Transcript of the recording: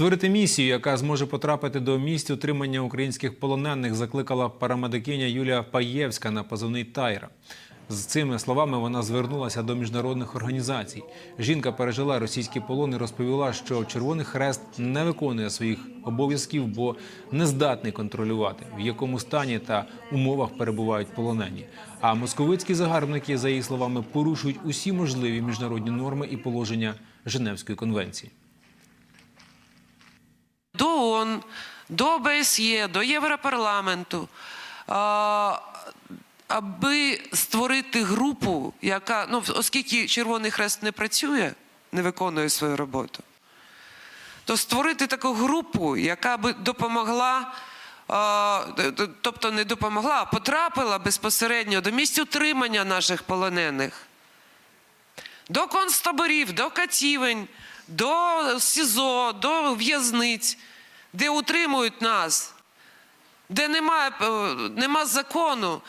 Створити місію, яка зможе потрапити до місць утримання українських полонених, закликала парамедикиня Юлія Паєвська на позивний Тайра. З цими словами вона звернулася до міжнародних організацій. Жінка пережила російський полон і розповіла, що Червоний Хрест не виконує своїх обов'язків, бо не здатний контролювати, в якому стані та умовах перебувають полонені. А московицькі загарбники, за її словами, порушують усі можливі міжнародні норми і положення Женевської конвенції. ООН, до ОБСЄ, до Європарламенту, аби створити групу, яка, ну, оскільки Червоний Хрест не працює, не виконує свою роботу, то створити таку групу, яка би допомогла. Тобто не допомогла, а потрапила безпосередньо до місць утримання наших полонених до концтаборів, до катівень, до СІЗО, до в'язниць, де утримують нас, де немає, е, нема закону,